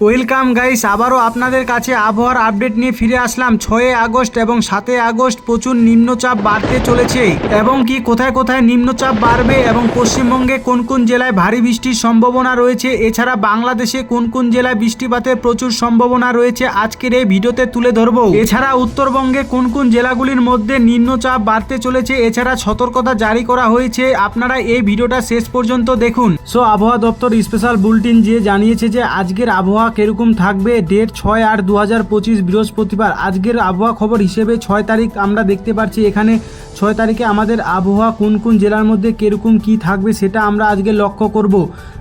Welcome guys, আবারও আপনাদের কাছে আবহাওয়ার আপডেট নিয়ে ফিরে আসলাম। ছয় আগস্ট এবং সাতই আগস্ট প্রচুর নিম্নচাপ বাড়তে চলেছে। এবং কি কোথায় কোথায় নিম্নচাপ বাড়বে এবং পশ্চিমবঙ্গে কোন কোন জেলায় ভারী বৃষ্টির সম্ভাবনা রয়েছে? এছাড়া বাংলাদেশে কোন কোন জেলায় বৃষ্টিপাতের প্রচুর সম্ভাবনা রয়েছে? আজকের এই ভিডিওতে তুলে ধরবো। এছাড়া উত্তরবঙ্গে কোন কোন জেলাগুলির মধ্যে নিম্নচাপ বাড়তে চলেছে? এছাড়া সতর্কতা জারি করা হয়েছে। আপনারা এই ভিডিওটা শেষ পর্যন্ত দেখুন। সো, আবহাওয়া দপ্তর স্পেশাল বুলেটিন যে জানিয়েছে যে আজকের আবহাওয়া কীরকম থাকবে? ডেট ছয় আট দু হাজার পঁচিশ বৃহস্পতিবার। আজকের আবহাওয়া খবর হিসেবে ছয় তারিখ আমরা দেখতে পাচ্ছি এখানে ছয় তারিখে আমাদের আবহাওয়া কোন কোন জেলার মধ্যে কীরকম কি থাকবে সেটা আমরা আজকে লক্ষ্য করব।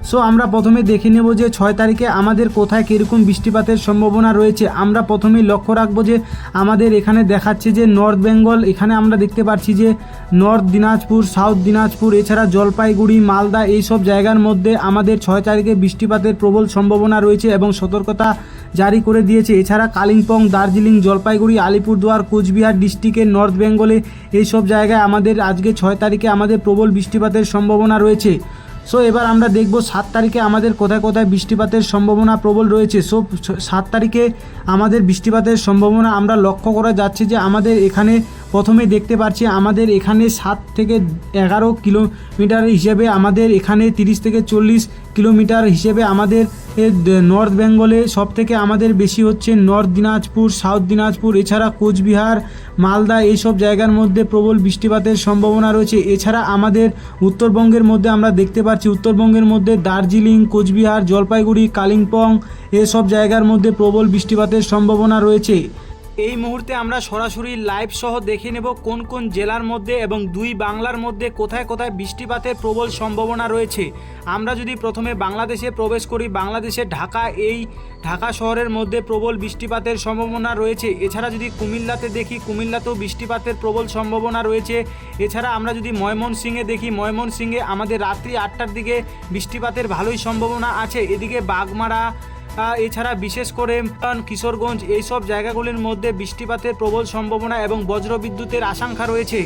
সো আমরা প্রথমে দেখে নেব যে ছয় তারিখে আমাদের কোথায় কীরকম বৃষ্টিপাতের সম্ভাবনা রয়েছে। আমরা প্রথমে লক্ষ্য রাখব যে আমাদের এখানে দেখাচ্ছে যে নর্থ বেঙ্গল এখানে আমরা দেখতে পাচ্ছি যে নর্থ দিনাজপুর সাউথ দিনাজপুর এছাড়া জলপাইগুড়ি, মালদা এই সব জায়গার মধ্যে আমাদের ছয় তারিখে বৃষ্টিপাতের প্রবল সম্ভাবনা রয়েছে এবং সতর্কতা জারি করে দিয়েছে। এছাড়া কালিম্পং, দার্জিলিং, জলপাইগুড়ি, আলিপুরদুয়ার, কোচবিহার ডিস্ট্রিক্টের নর্থ বেঙ্গলে এই সব জায়গায় আমাদের আজকে ছয় তারিখে আমাদের প্রবল বৃষ্টিপাতের সম্ভাবনা রয়েছে। সো এবার আমরা দেখব সাত তারিখে আমাদের কোথায় কোথায় বৃষ্টিপাতের সম্ভাবনা প্রবল রয়েছে। সো সাত তারিখে আমাদের বৃষ্টিপাতের সম্ভাবনা আমরা লক্ষ্য করা যাচ্ছে যে আমাদের এখানে প্রথমে দেখতে পাচ্ছি আমাদের এখানে সাত থেকে এগারো কিলোমিটার হিসেবে আমাদের এখানে তিরিশ থেকে চল্লিশ কিলোমিটার হিসেবে আমাদের নর্থ বেঙ্গলে সব থেকে আমাদের বেশি হচ্ছে নর্থ দিনাজপুর, সাউথ দিনাজপুর, এছাড়া কোচবিহার, মালদা এইসব জায়গার মধ্যে প্রবল বৃষ্টিপাতের সম্ভাবনা রয়েছে। এছাড়া আমাদের উত্তরবঙ্গের মধ্যে আমরা দেখতে পাচ্ছি উত্তরবঙ্গের মধ্যে দার্জিলিং, কোচবিহার, জলপাইগুড়ি, কালিম্পং, এসব জায়গার মধ্যে প্রবল বৃষ্টিপাতের সম্ভাবনা রয়েছে। এই মুহূর্তে আমরা সরাসরি লাইভ সহ দেখে নেব কোন কোন জেলার মধ্যে এবং দুই বাংলার মধ্যে কোথায় কোথায় বৃষ্টিপাতের প্রবল সম্ভাবনা রয়েছে। আমরা যদি প্রথমে বাংলাদেশে প্রবেশ করি, বাংলাদেশে ঢাকা, এই ঢাকা শহরের মধ্যে প্রবল বৃষ্টিপাতের সম্ভাবনা রয়েছে। এছাড়া যদি কুমিল্লাতে দেখি, কুমিল্লাতেও বৃষ্টিপাতের প্রবল সম্ভাবনা রয়েছে। এছাড়া আমরা যদি ময়মনসিংহে দেখি, ময়মনসিংহে আমাদের রাত্রি আটটার দিকে বৃষ্টিপাতের ভালোই সম্ভাবনা আছে। এদিকে বাগমারা এছাড়া বিশেষ করে কিশোরগঞ্জ, এইসব জায়গাগুলির মধ্যে বৃষ্টিপাতের প্রবল সম্ভাবনা এবং বজ্রবিদ্যুতের আশঙ্কা রয়েছে।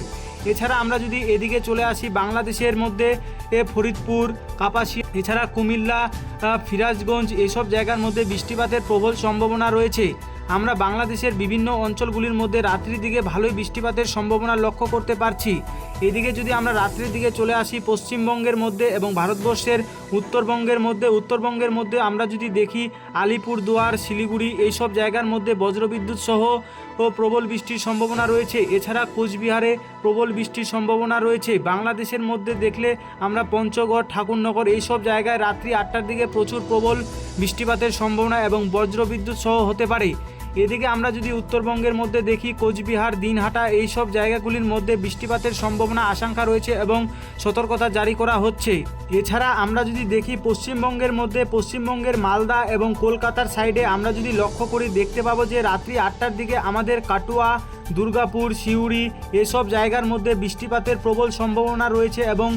এছাড়া আমরা যদি এদিকে চলে আসি, বাংলাদেশের মধ্যে ফরিদপুর, কাপাসিয়া, এছাড়া কুমিল্লা ফিরাজগঞ্জ এইসব জায়গার মধ্যে বৃষ্টিপাতের প্রবল সম্ভাবনা রয়েছে। আমরা বাংলাদেশের বিভিন্ন অঞ্চলগুলির মধ্যে রাত্রির দিকে ভালোই বৃষ্টিপাতের সম্ভাবনা লক্ষ্য করতে পারছি। এদিকে যদি আমরা রাত্রির দিকে চলে আসি পশ্চিমবঙ্গের মধ্যে এবং ভারতবর্ষের উত্তরবঙ্গের মধ্যে উত্তরবঙ্গের মধ্যে আমরা যদি দেখি আলিপুরদুয়ার, শিলিগুড়ি এইসব জায়গার মধ্যে বজ্রবিদ্যুৎ সহ প্রবল বৃষ্টির সম্ভাবনা রয়েছে। এছাড়া কোচবিহারে প্রবল বৃষ্টির সম্ভাবনা রয়েছে। বাংলাদেশের মধ্যে দেখলে আমরা পঞ্চগড়, ঠাকুরনগর এইসব জায়গায় রাত্রি আটটার দিকে প্রচুর প্রবল বৃষ্টিপাতের সম্ভাবনা এবং বজ্রবিদ্যুৎ সহ হতে পারে। এদিকে আমরা যদি উত্তরবঙ্গের মধ্যে দেখি, কোচবিহার, দিনহাটা এই সব জায়গাগুলির মধ্যে বৃষ্টিপাতের সম্ভাবনা আশঙ্কা রয়েছে এবং সতর্কতা জারি করা হচ্ছে। এছাড়া আমরা যদি দেখি, পশ্চিমবঙ্গের মধ্যে পশ্চিমবঙ্গের মালদা এবং কলকাতার সাইডে আমরা যদি লক্ষ্য করি, দেখতে পাবো যে রাত্রি আটটার দিকে আমাদের কাটুয়া দুর্গাপুর, সিউড়ি এসব জায়গার মধ্যে বৃষ্টিপাতের প্রবল সম্ভাবনা রয়েছে এবং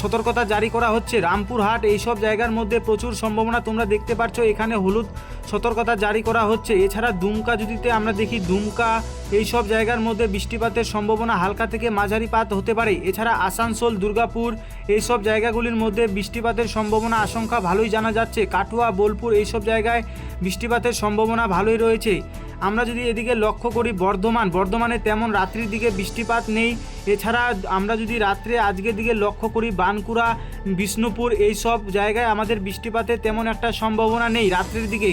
সতর্কতা জারি করা হচ্ছে। রামপুরহাট এইসব জায়গার মধ্যে প্রচুর সম্ভাবনা তোমরা দেখতে পাচ্ছ এখানে হলুদ সতর্কতা জারি করা হচ্ছে। এছাড়া দুমকা যদিতে আমরা দেখি দুমকা এইসব জায়গার মধ্যে বৃষ্টিপাতের সম্ভাবনা হালকা থেকে মাঝারি পাত হতে পারে। এছাড়া আসানসোল, দুর্গাপুর এইসব জায়গাগুলির মধ্যে বৃষ্টিপাতের সম্ভাবনা আশঙ্কা ভালোই জানা যাচ্ছে। কাটুয়া, বোলপুর এইসব জায়গায় বৃষ্টিপাতের সম্ভাবনা ভালোই রয়েছে। আমরা যদি এদিকে লক্ষ্য করি বর্ধমান, বর্ধমানে তেমন রাত্রির দিকে বৃষ্টিপাত নেই। এছাড়া আমরা যদি রাত্রে আজকের দিকে লক্ষ্য করি বানকুড়া বিষ্ণুপুর এই সব জায়গায় আমাদের বৃষ্টিপাতের তেমন একটা সম্ভাবনা নেই রাত্রির দিকে।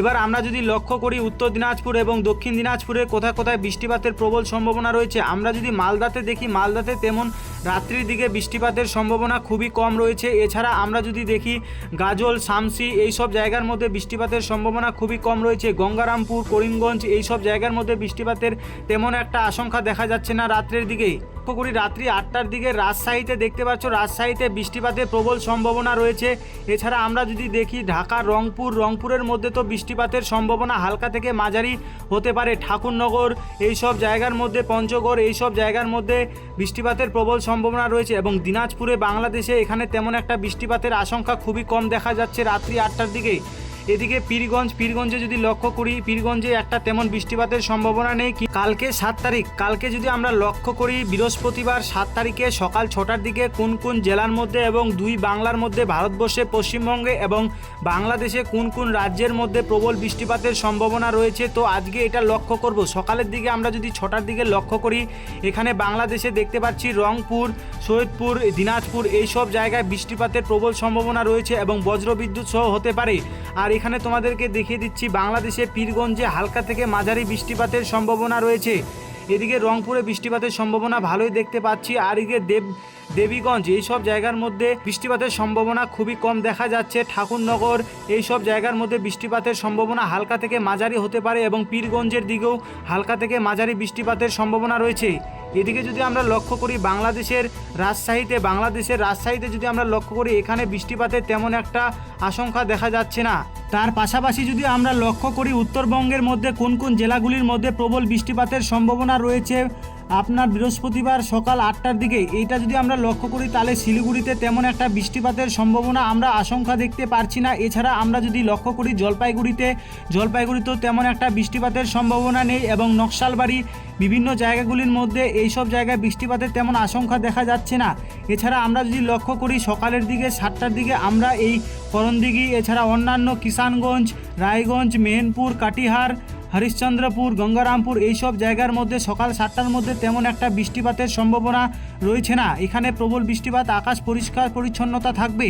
এবার আমরা যদি লক্ষ্য করি উত্তর দিনাজপুর এবং দক্ষিণ দিনাজপুরে কোথায় কোথায় বৃষ্টিপাতের প্রবল সম্ভাবনা রয়েছে, আমরা যদি মালদাতে দেখি, মালদাতে তেমন রাত্রির দিকে বৃষ্টিপাতের সম্ভাবনা খুবই কম রয়েছে। এছাড়া আমরা যদি দেখি, গাজল, শামসি এই সব জায়গার মধ্যে বৃষ্টিপাতের সম্ভাবনা খুবই কম রয়েছে। গঙ্গারামপুর, করিমগঞ্জ এই সব জায়গার মধ্যে বৃষ্টিপাতের তেমন একটা আশঙ্কা দেখা যাচ্ছে না রাত্রের দিকে। লক্ষ্য করি রাত্রি আটটার দিকে রাজশাহীতে দেখতে পাচ্ছ, রাজশাহীতে বৃষ্টিপাতের প্রবল সম্ভাবনা রয়েছে। এছাড়া আমরা যদি দেখি, ঢাকা, রংপুর, রংপুরের মধ্যে তো বৃষ্টিপাতের সম্ভাবনা হালকা থেকে মাঝারি হতে পারে। ঠাকুরনগর এই সব জায়গার মধ্যে, পঞ্চগড় এই সব জায়গার মধ্যে বৃষ্টিপাতের প্রবল সম্ভাবনা রয়েছে এবং দিনাজপুরে বাংলাদেশে এখানে তেমন একটা বৃষ্টিপাতের আশঙ্কা খুবই কম দেখা যাচ্ছে রাত্রি আটটার দিকে। এদিকে পীরগঞ্জ, পীরগঞ্জে যদি লক্ষ্য করি, পীরগঞ্জে একটা তেমন বৃষ্টিপাতের সম্ভাবনা নেই কি? কালকে সাত তারিখ, কালকে যদি আমরা লক্ষ্য করি, বৃহস্পতিবার সাত তারিখে সকাল ছটার দিকে কোন কোন জেলার মধ্যে এবং দুই বাংলার মধ্যে ভারতবর্ষে, পশ্চিমবঙ্গে এবং বাংলাদেশে কোন কোন রাজ্যের মধ্যে প্রবল বৃষ্টিপাতের সম্ভাবনা রয়েছে, তো আজকে এটা লক্ষ্য করব। সকালের দিকে আমরা যদি ছটার দিকে লক্ষ্য করি, এখানে বাংলাদেশে দেখতে পাচ্ছি রংপুর, সৈয়দপুর, দিনাজপুর এই সব জায়গায় বৃষ্টিপাতের প্রবল সম্ভাবনা রয়েছে এবং বজ্রবিদ্যুৎ সহ হতে পারে। আর এখানে তোমাদেরকে দেখিয়ে দিচ্ছি বাংলাদেশে পীরগঞ্জে হালকা থেকে মাঝারি বৃষ্টিপাতের সম্ভাবনা রয়েছে। এদিকে রংপুরে বৃষ্টিপাতের সম্ভাবনা ভালোই দেখতে পাচ্ছি, আর এদিকে দেব, দেবীগঞ্জ এই সব জায়গার মধ্যে বৃষ্টিপাতের সম্ভাবনা খুবই কম দেখা যাচ্ছে। ঠাকুরনগর এই সব জায়গার মধ্যে বৃষ্টিপাতের সম্ভাবনা হালকা থেকে মাঝারি হতে পারে এবং পীরগঞ্জের দিকেও হালকা থেকে মাঝারি বৃষ্টিপাতের সম্ভাবনা রয়েছে। এদিকে যদি আমরা লক্ষ্য করি, বাংলাদেশের রাজশাহীতে বাংলাদেশের রাজশাহীতে যদি আমরা লক্ষ্য করি, এখানে বৃষ্টিপাতের তেমন একটা আশঙ্কা দেখা যাচ্ছে না। তার পাশাপাশি যদি আমরা লক্ষ্য করি উত্তরবঙ্গের মধ্যে কোন কোন জেলাগুলির মধ্যে প্রবল বৃষ্টিপাতের সম্ভাবনা রয়েছে আপনার বৃহস্পতিবার সকাল আটটার দিকে, এইটা যদি আমরা লক্ষ্য করি, তাহলে শিলিগুড়িতে তেমন একটা বৃষ্টিপাতের সম্ভাবনা আমরা আশঙ্কা দেখতে পারছি না। এছাড়া আমরা যদি লক্ষ্য করি, জলপাইগুড়িতে, জলপাইগুড়িতেও তেমন একটা বৃষ্টিপাতের সম্ভাবনা নেই এবং নকশালবাড়ি, বিভিন্ন জায়গাগুলির মধ্যে এইসব জায়গায় বৃষ্টিপাতের তেমন আশঙ্কা দেখা যাচ্ছে না। এছাড়া আমরা যদি লক্ষ্য করি, সকালের দিকে, সাতটার দিকে আমরা এই করণদিঘি, এছাড়া অন্যান্য কিষানগঞ্জ, রায়গঞ্জ মেহেরপুর কাটিহার হরিশ্চন্দ্রপুর, গঙ্গারামপুর এইসব জায়গার মধ্যে সকাল সাতটার মধ্যে তেমন একটা বৃষ্টিপাতের সম্ভাবনা রয়েছে না। এখানে প্রবল বৃষ্টিপাত, আকাশ পরিষ্কার পরিচ্ছন্নতা থাকবে।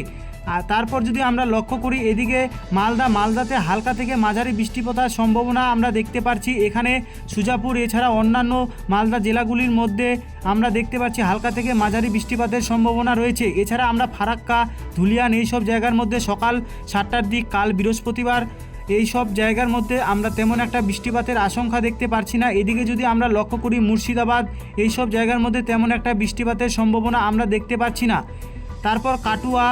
আর তারপর যদি আমরা লক্ষ্য করি, এদিকে মালদা, মালদাতে হালকা থেকে মাঝারি বৃষ্টিপাতের সম্ভাবনা আমরা দেখতে পাচ্ছি। এখানে সুজাপুর এছাড়া অন্যান্য মালদা জেলাগুলির মধ্যে আমরা দেখতে পাচ্ছি হালকা থেকে মাঝারি বৃষ্টিপাতের সম্ভাবনা রয়েছে। এছাড়া আমরা ফারাক্কা, ধুলিয়ান এইসব জায়গার মধ্যে সকাল সাতটার দিক, কাল বৃহস্পতিবার এই সব জায়গার মধ্যে আমরা তেমন একটা বৃষ্টিপাতের আশঙ্কা দেখতে পারছি না। এদিকে যদি আমরা লক্ষ্য করি মুর্শিদাবাদ, এই সব জায়গার মধ্যে তেমন একটা বৃষ্টিপাতের সম্ভাবনা আমরা দেখতে পাচ্ছি না। তারপর কাটুয়া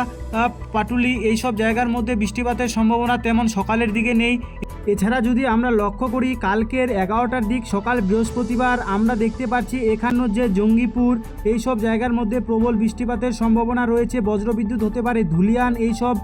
পাটুলি, এই সব জায়গার মধ্যে বৃষ্টিপাতের সম্ভাবনা তেমন সকালের দিকে নেই। এছাড়া যদি আমরা লক্ষ্য করি, কালকের এগারোটার দিক সকাল বৃহস্পতিবার আমরা দেখতে পাচ্ছি এখানে যে জঙ্গিপুর, এই সব জায়গার মধ্যে প্রবল বৃষ্টিপাতের সম্ভাবনা রয়েছে। বজ্রবিদ্যুৎ হতে পারে ধুলিয়ান, এই সব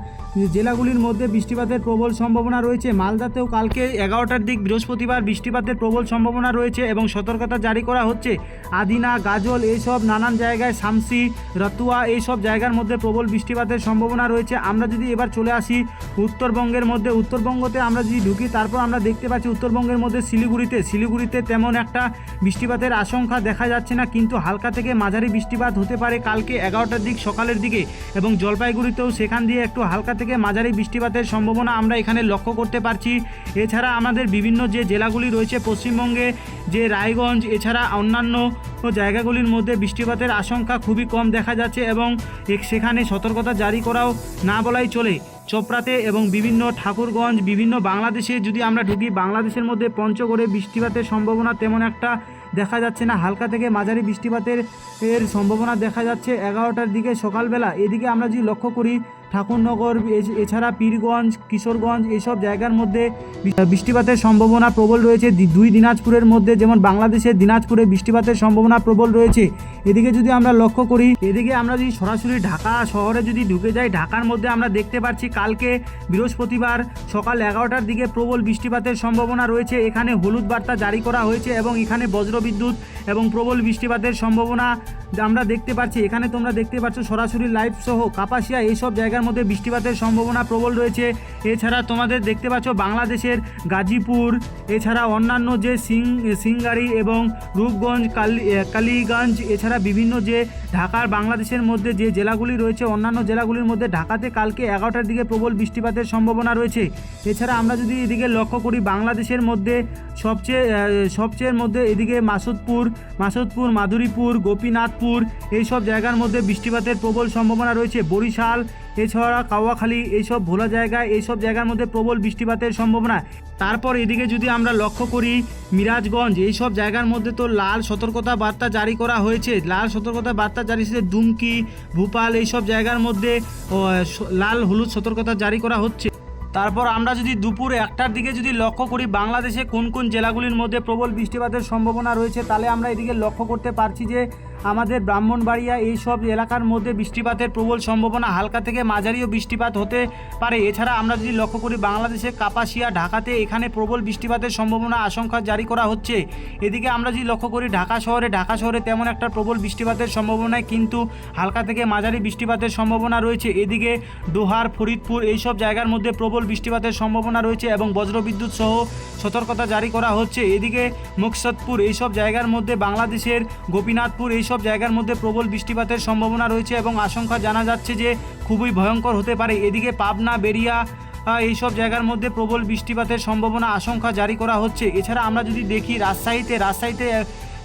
জেলাগুলির মধ্যে বৃষ্টিপাতের প্রবল সম্ভাবনা রয়েছে। মালদাতেও কালকে এগারোটার দিক বৃহস্পতিবার বৃষ্টিপাতের প্রবল সম্ভাবনা রয়েছে এবং সতর্কতা জারি করা হচ্ছে। আদিনা, গাজল এইসব নানান জায়গায়, শামসি, রতুয়া এইসব জায়গার মধ্যে প্রবল বৃষ্টিপাতের সম্ভাবনা রয়েছে। আমরা যদি এবার চলে আসি উত্তরবঙ্গের মধ্যে, উত্তরবঙ্গতে আমরা যদি ঢুকি, তারপর আমরা দেখতে পাচ্ছি উত্তরবঙ্গের মধ্যে শিলিগুড়িতে শিলিগুড়িতে তেমন একটা বৃষ্টিপাতের আশঙ্কা দেখা যাচ্ছে না, কিন্তু হালকা থেকে মাঝারি বৃষ্টিপাত হতে পারে কালকে এগারোটার দিক সকালের দিকে এবং জলপাইগুড়িতেও সেখান দিয়ে একটু হালকা থেকে মাঝারি বৃষ্টিপাতের সম্ভাবনা আমরা এখানে লক্ষ্য করতে পারছি। এছাড়া আমাদের বিভিন্ন যে জেলাগুলি রয়েছে, পশ্চিমবঙ্গে যে রায়গঞ্জ, এছাড়া অন্যান্য জায়গাগুলির মধ্যে বৃষ্টিপাতের আশঙ্কা খুবই কম দেখা যাচ্ছে এবং সেখানে সতর্কতা জারি করাও না বলাই চলে। চোপড়াতে এবং বিভিন্ন ঠাকুরগঞ্জ, বিভিন্ন বাংলাদেশে যদি আমরা ঢুকি, বাংলাদেশের মধ্যে পঞ্চগড়ে বৃষ্টিপাতের সম্ভাবনা তেমন একটা দেখা যাচ্ছে না। হালকা থেকে মাঝারি বৃষ্টিপাতের এর সম্ভাবনা দেখা যাচ্ছে এগারোটার দিকে সকালবেলা। এদিকে আমরা যদি লক্ষ্য করি ঠাকুরনগর এছাড়া পীরগঞ্জ, কিশোরগঞ্জ এইসব জায়গার মধ্যে বৃষ্টিপাতের সম্ভাবনা প্রবল রয়েছে। দুই দিনাজপুরের মধ্যে যেমন বাংলাদেশের দিনাজপুরে বৃষ্টিপাতের সম্ভাবনা প্রবল রয়েছে। এদিকে যদি আমরা লক্ষ্য করি, এদিকে আমরা যদি সরাসরি ঢাকা শহরে যদি ঢুকে যাই, ঢাকার মধ্যে আমরা দেখতে পাচ্ছি কালকে বৃহস্পতিবার সকাল এগারোটার দিকে প্রবল বৃষ্টিপাতের সম্ভাবনা রয়েছে। এখানে হলুদ বার্তা জারি করা হয়েছে এবং এখানে বজ্রবিদ্যুৎ এবং প্রবল বৃষ্টিপাতের সম্ভাবনা আমরা দেখতে পাচ্ছি। এখানে তোমরা দেখতে পাচ্ছ সরাসরি লাইভ সহ কাপাসিয়া এইসব জায়গার মধ্যে বৃষ্টিপাতের সম্ভাবনা প্রবল রয়েছে। এছাড়া তোমাদের দেখতে পাচ্ছ বাংলাদেশের গাজীপুর, এছাড়া অন্যান্য যে সিং সিংগারি এবং রূপগঞ্জ, কালি কালীগঞ্জ, এছাড়া বিভিন্ন যে ঢাকার বাংলাদেশের মধ্যে যে জেলাগুলি রয়েছে, অন্যান্য জেলাগুলির মধ্যে ঢাকাতে কালকে এগারোটার দিকে প্রবল বৃষ্টিপাতের সম্ভাবনা রয়েছে। এছাড়া আমরা যদি এদিকে লক্ষ্য করি, বাংলাদেশের মধ্যে সবচেয়ে সবচেয়ে মধ্যে এদিকে মাসুদপুর মাসুদপুর, মাধুরীপুর, গোপীনাথপুর, এইসব জায়গার মধ্যে বৃষ্টিপাতের প্রবল সম্ভাবনা রয়েছে। বরিশাল এছাড়া কাওয়াখালী, এইসব ভোলা জায়গায়, এইসব জায়গার মধ্যে প্রবল বৃষ্টিপাতের সম্ভাবনা। তারপর এদিকে যদি আমরা লক্ষ্য করি, মিরাজগঞ্জ, এইসব জায়গার মধ্যে তো লাল সতর্কতা বার্তা জারি করা হয়েছে। লাল সতর্কতা বার্তা জারি হয়েছে দুমকি, ভূপাল, এইসব জায়গার মধ্যে লাল হলুদ সতর্কতা জারি করা হচ্ছে। তারপর আমরা যদি দুপুর একটার দিকে যদি লক্ষ্য করি, বাংলাদেশে কোন কোন জেলাগুলির মধ্যে প্রবল বৃষ্টিপাতের সম্ভাবনা রয়েছে, তাহলে আমরা এদিকে লক্ষ্য করতে পারছি যে আমাদের ব্রাহ্মণবাড়িয়া এই সব এলাকার মধ্যে বৃষ্টিপাতের প্রবল সম্ভাবনা হালকা থেকে মাঝারিও বৃষ্টিপাত হতে পারে। এছাড়া আমরা যদি লক্ষ্য করি, বাংলাদেশের কাপাসিয়া, ঢাকাতে এখানে প্রবল বৃষ্টিপাতের সম্ভাবনা আশঙ্কা জারি করা হচ্ছে। এদিকে আমরা যদি লক্ষ্য করি, ঢাকা শহরে ঢাকা শহরে তেমন একটা প্রবল বৃষ্টিপাতের সম্ভাবনায় কিন্তু হালকা থেকে মাঝারি বৃষ্টিপাতের সম্ভাবনা রয়েছে। এদিকে দোহার, ফরিদপুর এইসব জায়গার মধ্যে প্রবল বৃষ্টিপাতের সম্ভাবনা রয়েছে এবং বজ্রবিদ্যুৎ সহ সতর্কতা জারি করা হচ্ছে। এদিকে মুকসদপুর এইসব জায়গার মধ্যে বাংলাদেশের গোপীনাথপুর এইসব জায়গার মধ্যে প্রবল বৃষ্টিপাতের সম্ভাবনা রয়েছে এবং আশঙ্কা জানা যাচ্ছে যে খুবই ভয়ঙ্কর হতে পারে। এদিকে পাবনা বেরিয়া এই এইসব জায়গার মধ্যে প্রবল বৃষ্টিপাতের সম্ভাবনা আশঙ্কা জারি করা হচ্ছে। এছাড়া আমরা যদি দেখি রাজশাহীতে রাজশাহীতে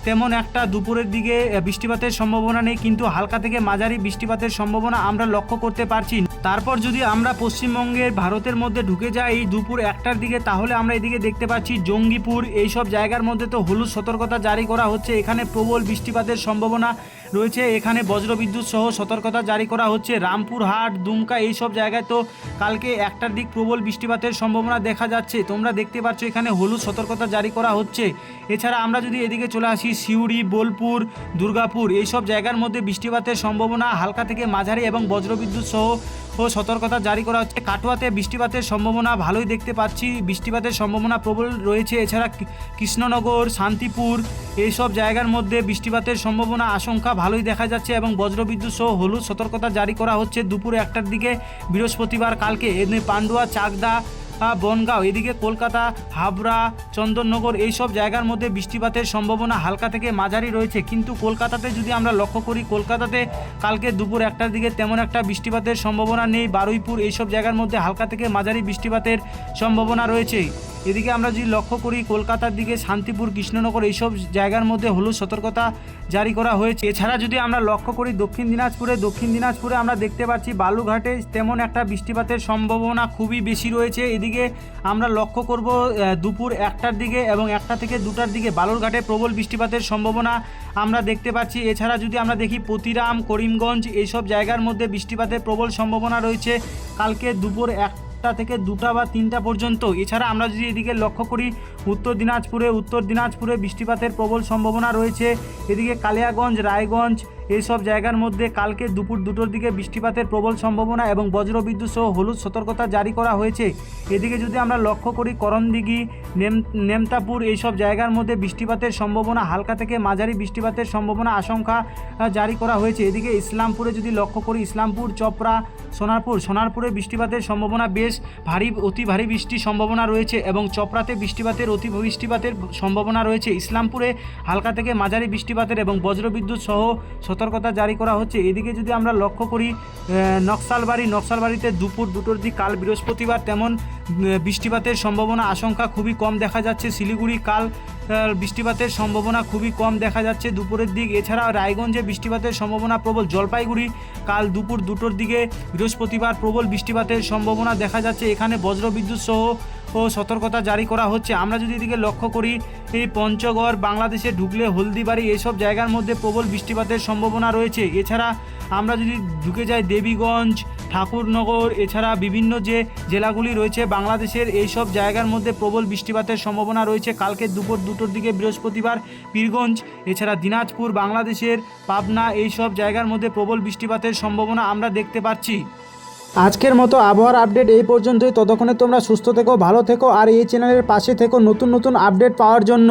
তেমন একটা দুপুরের দিকে বৃষ্টিপাতের সম্ভাবনা নেই, কিন্তু হালকা থেকে মাঝারি বৃষ্টিপাতের সম্ভাবনা আমরা লক্ষ্য করতে পারছি। তারপর যদি আমরা পশ্চিমবঙ্গের ভারতের মধ্যে ঢুকে যাই দুপুর একটার দিকে, তাহলে আমরা এদিকে দেখতে পাচ্ছি জঙ্গিপুর। এইসব জায়গার মধ্যে তো হলুদ সতর্কতা জারি করা হচ্ছে। এখানে প্রবল বৃষ্টিপাতের সম্ভাবনা রয়েছে। এখানে বজ্রবিদ্যুৎ সহ সতর্কতা জারি করা হচ্ছে। রামপুরহাট, দুমকা এইসব জায়গায় তো কালকে একটার দিক প্রবল বৃষ্টিপাতের সম্ভাবনা দেখা যাচ্ছে। তোমরা দেখতে পাচ্ছ এখানে হলুদ সতর্কতা জারি করা হচ্ছে। এছাড়া আমরা যদি এদিকে চলে আসি, সিউড়ি, বোলপুর, দুর্গাপুর, এইসব জায়গার মধ্যে বৃষ্টিপাতের সম্ভাবনা হালকা থেকে মাঝারি এবং বজ্রবিদ্যুৎ সহ ও সতর্কতা জারি করা হচ্ছে। কাটোয়াতে বৃষ্টিপাতের সম্ভাবনা ভালোই দেখতে পাচ্ছি। বৃষ্টিপাতের সম্ভাবনা প্রবল রয়েছে। এছাড়া কৃষ্ণনগর, শান্তিপুর এইসব জায়গার মধ্যে বৃষ্টিপাতের সম্ভাবনা আশঙ্কা ভালোই দেখা যাচ্ছে এবং বজ্রবিদ্যুৎ সহ হলুদ সতর্কতা জারি করা হচ্ছে দুপুর একটার দিকে। বৃহস্পতিবার কালকে এদিন পান্ডুয়া, চাকদা বনগাঁও, এদিকে কলকাতা, হাবড়া, চন্দননগর এইসব জায়গার মধ্যে বৃষ্টিপাতের সম্ভাবনা হালকা থেকে মাঝারি রয়েছে। কিন্তু কলকাতাতে যদি আমরা লক্ষ্য করি, কলকাতাতে কালকে দুপুর একটার দিকে তেমন একটা বৃষ্টিপাতের সম্ভাবনা নেই। বারুইপুর এইসব জায়গার মধ্যে হালকা থেকে মাঝারি বৃষ্টিপাতের সম্ভাবনা রয়েছে। এদিকে আমরা যদি লক্ষ্য করি, কলকাতার দিকে শান্তিপুর, কৃষ্ণনগর এইসব জায়গার মধ্যে হলুদ সতর্কতা জারি করা হয়েছে। এছাড়া যদি আমরা লক্ষ্য করি, দক্ষিণ দিনাজপুরে দক্ষিণ দিনাজপুরে আমরা দেখতে পাচ্ছি বালুঘাটে তেমন একটা বৃষ্টিপাতের সম্ভাবনা খুবই বেশি রয়েছে। এদিকে আমরা লক্ষ্য করব দুপুর একটার দিকে এবং একটা থেকে দুটার দিকে বালুরঘাটে প্রবল বৃষ্টিপাতের সম্ভাবনা আমরা দেখতে পাচ্ছি। এছাড়া যদি আমরা দেখি, প্রতিরাম, করিমগঞ্জ এইসব জায়গার মধ্যে বৃষ্টিপাতের প্রবল সম্ভাবনা রয়েছে। কালকে দুপুর একটা থেকে দুটা বা তিনটা পর্যন্ত। এছাড়া আমরা যদি এদিকে লক্ষ্য করি, উত্তর দিনাজপুরে উত্তর দিনাজপুরে বৃষ্টিপাতের প্রবল সম্ভাবনা রয়েছে। এদিকে কালিয়াগঞ্জ, রায়গঞ্জ এইসব জায়গার মধ্যে কালকে দুপুর দুটোর দিকে বৃষ্টিপাতের প্রবল সম্ভাবনা এবং বজ্রবিদ্যুৎ সহ হলুদ সতর্কতা জারি করা হয়েছে। এদিকে যদি আমরা লক্ষ্য করি, করণদিঘি, নেম, নেমতাপুর এইসব জায়গার মধ্যে বৃষ্টিপাতের সম্ভাবনা, হালকা থেকে মাঝারি বৃষ্টিপাতের সম্ভাবনা আশঙ্কা জারি করা হয়েছে। এদিকে ইসলামপুরে যদি লক্ষ্য করি, ইসলামপুর, চপড়া, সোনারপুর, সোনারপুরে বৃষ্টিপাতের সম্ভাবনা বেশ ভারী, অতি ভারী বৃষ্টির সম্ভাবনা রয়েছে এবং চপড়াতে বৃষ্টিপাতের, অতি বৃষ্টিপাতের সম্ভাবনা রয়েছে। ইসলামপুরে হালকা থেকে মাঝারি বৃষ্টিপাতের এবং বজ্রবিদ্যুৎ সহ সতর্কতা জারি করা হচ্ছে। এদিকে যদি আমরা লক্ষ্য করি নকশালবাড়ি, নকশালবাড়িতে দুপুর দুটোর দিক কাল বৃহস্পতিবার তেমন বৃষ্টিপাতের সম্ভাবনা আশঙ্কা খুবই কম দেখা যাচ্ছে। শিলিগুড়ি কাল বৃষ্টিপাতের সম্ভাবনা খুবই কম দেখা যাচ্ছে দুপুরের দিক। এছাড়া রায়গঞ্জে বৃষ্টিপাতের সম্ভাবনা প্রবল। জলপাইগুড়ি কাল দুপুর দুটোর দিকে বৃহস্পতিবার প্রবল বৃষ্টিপাতের সম্ভাবনা দেখা যাচ্ছে। এখানে বজ্রবিদ্যুৎ সহ ও সতর্কতা জারি করা হচ্ছে। আমরা যদি এদিকে লক্ষ্য করি, এই পঞ্চগড়, বাংলাদেশে ঢুকলে হলদিবাড়ি এইসব জায়গার মধ্যে প্রবল বৃষ্টিপাতের সম্ভাবনা রয়েছে। এছাড়া আমরা যদি ঢুকে যাই দেবীগঞ্জ, ঠাকুরনগর, এছাড়া বিভিন্ন যে জেলাগুলি রয়েছে বাংলাদেশের, এইসব জায়গার মধ্যে প্রবল বৃষ্টিপাতের সম্ভাবনা রয়েছে। কালকে দুপুর দুটোর দিকে বৃহস্পতিবার পীরগঞ্জ, এছাড়া দিনাজপুর, বাংলাদেশের পাবনা, এইসব জায়গার মধ্যে প্রবল বৃষ্টিপাতের সম্ভাবনা আমরা দেখতে পাচ্ছি। আজকের মতো আবহাওয়ার আপডেট এই পর্যন্তই। ততক্ষণে তোমরা সুস্থ থেকো, ভালো থেকো, আর এই চ্যানেলের পাশে থেকো নতুন নতুন আপডেট পাওয়ার জন্য।